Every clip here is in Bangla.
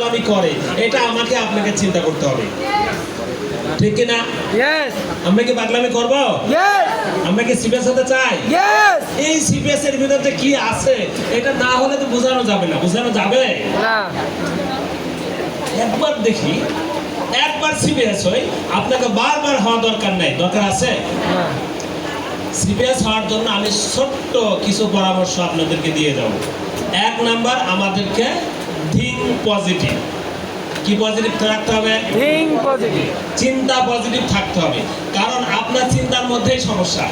পাগলামি করে এটা আমাকে আপনাকে চিন্তা করতে হবে। ঠিক. আমরা কি পাগলামি করব? Yes. আমরা কি সিরিয়াস হতে চাই. এই সিপিএস এর ভিতরে কি আছে এটা না হলে তো বোঝানো যাবে না। বোঝানো যাবে? না। একবার দেখি একবার হই আপনাকে বারবার হওয়া দরকার নাই। দরকার আছে? হওয়ার জন্য আমি ছোট্ট কিছু পরামর্শ আপনাদেরকে দিয়ে যাব। এক নাম্বার আমাদেরকে থিঙ্ক পজিটিভ কি পজিটিভ রাখতে হবে? Think positive. চিন্তা পজিটিভ থাকতে হবে। কারণ আপনার চিন্তার মধ্যেই সমস্যা।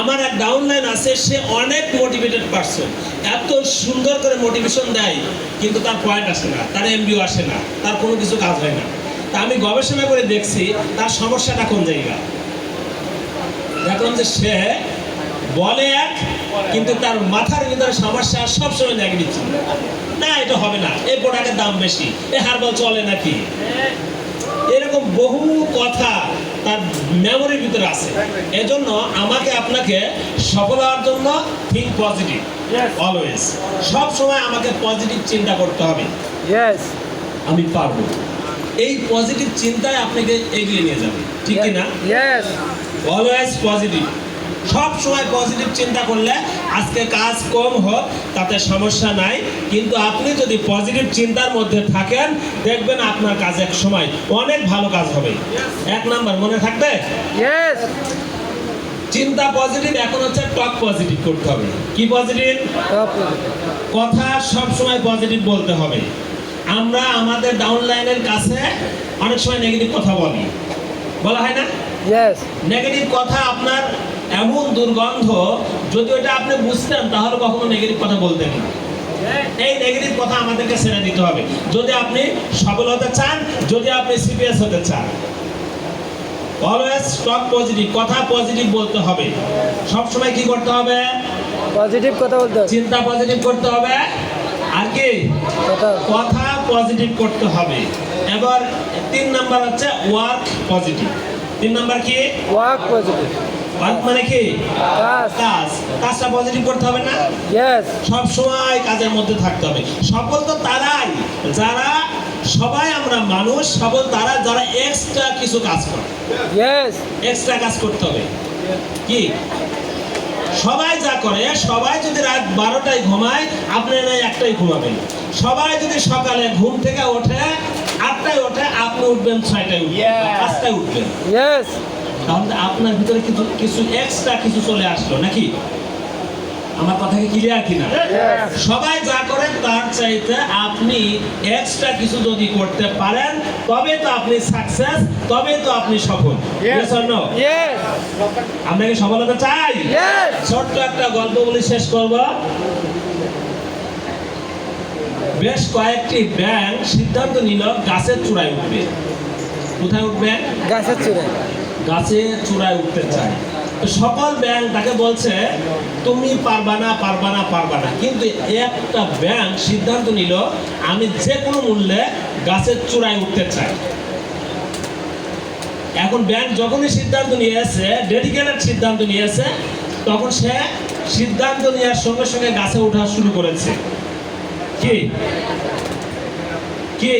আমার এক ডাউনলাইন আছে সে অনেক মোটিভেটেড পারসন এত সুন্দর করে মোটিভেশন দেয় কিন্তু তার পয়েন্ট আসে না তার এমবিও আসে না তার কোনো কিছু কাজ হয় না। তা আমি গবেষণা করে দেখছি তার সমস্যাটা কোন জায়গা দেখলাম যে সে বলে এক কিন্তু তার মাথার ভিতরে সমস্যা সবসময় নেগেটিভ ছিল না এটা হবে না। এই প্রোডাক্টের দাম বেশি। এ হারবাল চলে নাকি? এরকম বহু কথা তার মেমোরির ভিতরে আছে। এজন্য আমাকে আপনাকে সফল হওয়ার জন্য থিঙ্ক পজিটিভ অলওয়েজ সব সময় আমাকে পজিটিভ চিন্তা করতে হবে। আমি পারব। এই পজিটিভ চিন্তায় আপনাকে এগিয়ে নিয়ে যাবে। ঠিক কি না? অলওয়েজ পজিটিভ সব সময় পজিটিভ চিন্তা করলে আজকে কাজ কম হোক তাতে সমস্যা নাই। কিন্তু আপনি যদি পজিটিভ চিন্তার মধ্যে থাকেন দেখবেন আপনার কাজ এক সময় অনেক ভালো কাজ হবে। এক নাম্বার মনে থাকবে? চিন্তা পজিটিভ এখন হচ্ছে টক পজিটিভ করতে হবে। কি পজিটিভ কথা সব সময় পজিটিভ বলতে হবে। আমরা আমাদের ডাউনলাইনের কাছে অনেক সময় নেগেটিভ কথা বলি। বলা হয় না? নেগেটিভ কথা আপনার এমন দুর্গন্ধ যদি ওটা আপনি বুঝতেন তাহলে কখনো নেগেটিভ কথা বলতেন না। এই নেগেটিভ কথা আমাদেরকে ছেড়ে দিতে হবে। যদি আপনি সফল হতে চান যদি আপনি সিপিএস হতে চান। অলওয়েজ টক পজিটিভ কথা পজিটিভ বলতে হবে। সব সময় কি করতে হবে? Positive কথা বলতে চিন্তা পজিটিভ করতে হবে। আর কি? কথা। পজিটিভ করতে হবে। এবার তিন নাম্বার হচ্ছে ওয়ার্ক পজিটিভ তিন নাম্বার কি? Work positive. ওয়ার্ক মানে কি? কাজ। কাজটা পজিটিভ করতে হবে না? সব সময় কাজের মধ্যে থাকতে হবে। সফল তো তারাই। যারা সবাই আমরা মানুষ সফল তারা যারা এক্সট্রা কিছু কাজ করে। এক্সট্রা কাজ করতে হবে। কি? সবাই যা করে সবাই যদি রাত বারোটায় ঘুমায় আপনি না একটাই ঘুমাবেন। সবাই যদি সকালে ঘুম থেকে ওঠে আটটায় ওঠে আপনি উঠবেন ছয়টায় উঠবেন পাঁচটায় উঠবেন. তাহলে আপনার ভিতরে কিছু কিছু এক্সট্রা কিছু চলে আসলো নাকি? আমার কথা কি ক্লিয়ার কিনা. সবাই যা করে তার চাইতে আপনি এক্সট্রা কিছু যদি করতে পারেন তবে তো আপনি সাকসেস তবে তো আপনি সফল. আমরা কি সফলতা চাই. ছোট্ট একটা গল্প বলে শেষ করব। বেশ কয়েকটি ব্যাংক সিদ্ধান্ত নিল গাছের চূড়ায় উঠবে। কোথায় উঠবে? গাছের চূড়ে গাছের চূড়ায় উঠতে চায়। সকল ব্যাংক তাকে বলছে, তুমি পারবা না পারবা না পারবা না। কিন্তু একটা ব্যাংক সিদ্ধান্ত নিল, আমি যে কোনো মূল্যে গাছের চূড়ায় উঠতে চাই। এখন ব্যাংক যখনই সিদ্ধান্ত নিয়েছে ডেডিকেটেড সিদ্ধান্ত নিয়েছে তখন সে সিদ্ধান্ত নেওয়ার সঙ্গে সঙ্গে গাছে ওঠা শুরু করেছে। কি? কি?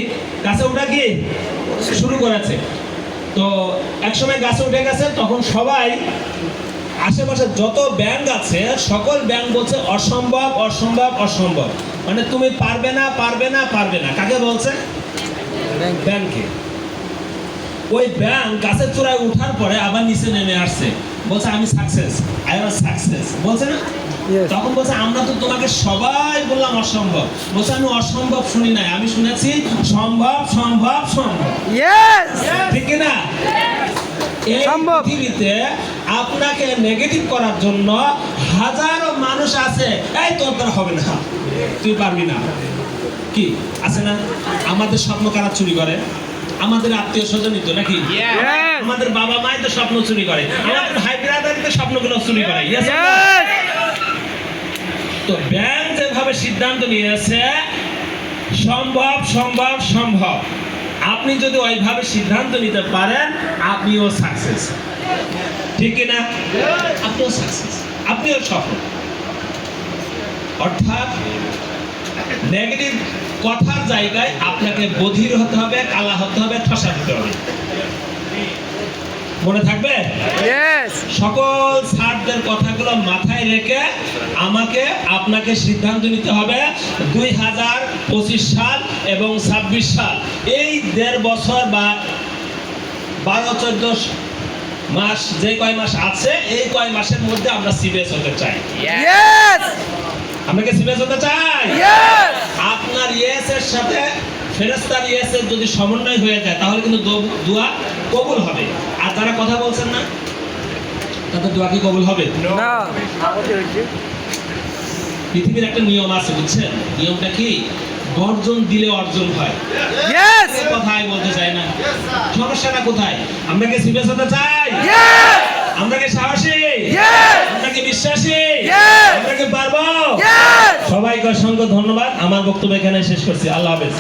গাছে ওঠা কি? শুরু করেছে। তো একসময় গাছে উঠে গেছে তখন সবাই আশেপাশে যত ব্যাংক আছে সকল ব্যাংক বলছে অসম্ভব অসম্ভব অসম্ভব। মানে তুমি পারবে না পারবে না পারবে না। কাকে বলছে? ব্যাংকে। ওই ব্যাংক গাছের চূড়ায় উঠার পরে আবার নিচে নেমে আসছে। বলছে আমি সাকসেস আই এম সাকসেস বলছে না. তখন বলছে আমরা তো তোমাকে সবাই বললাম অসম্ভব। বলছে আমি অসম্ভব শুনি নাই আমি শুনেছি সম্ভব সম্ভব সম্ভব। ঠিক না এই পৃথিবীতে আপনাকে নেগেটিভ করার জন্য হাজারো মানুষ আছে। এই তোর দ্বারা হবে না। তুই পারবি না। কি? আছে না? আমাদের স্বপ্ন কারা চুরি করে? আমাদের আত্মীয় স্বজনই তো নাকি. আমাদের বাবা মাই তো স্বপ্ন চুরি করে। আমাদের ভাই ব্রাদারই তো স্বপ্নগুলো চুরি করে। তো ব্যাংক যেভাবে সিদ্ধান্ত নিয়েছে, সম্ভব সম্ভব সম্ভব। আপনি যদি ওইভাবে সিদ্ধান্ত নিতে পারেন, আপনিও সাকসেস ঠিক কি না আপনিও সাকসেস আপনিও সফল। অর্থাৎ নেগেটিভ কথার জায়গায় আপনাকে বধির হতে হবে, কালা হতে হবে, ঠসা হতে হবে। মনে থাকবে? সকল স্যারদের কথাগুলো মাথায় রেখে আমাকে আপনাকে সিদ্ধান্ত নিতে হবে দুই হাজার পঁচিশ সাল এবং ছাব্বিশ সাল। এই দেড় বছর বা বারো চোদ্দ মাস যে কয় মাস আছে এই কয় মাসের মধ্যে আমরা সিবিএস হতে চাই। ইয়েস আমরা কি সিবিএস হতে চাই? আপনার ইয়েস এর সাথে ফেরেস্তার ইয়েস এর যদি সমন্বয় হয়ে যায় তাহলে কিন্তু দোয়া কবুল হবে। আর যারা কথা বলছেন না? তাদের দোয়া কি কবুল হবে? না পৃথিবীর একটা নিয়ম আছে বুঝছেন? নিয়মটা কি? বর্জন দিলে অর্জন হয়। কথাই বলতে চাই না। সমস্যাটা কোথায়? আমরা কি সিরিয়াস হতে চাই? আমরা কি সাহসী? আমরা কি বিশ্বাসী? আমরা কি পারব? সবাইকে অসংখ্য ধন্যবাদ। আমার বক্তব্য এখানে শেষ করছি। আল্লাহ হাফেজ।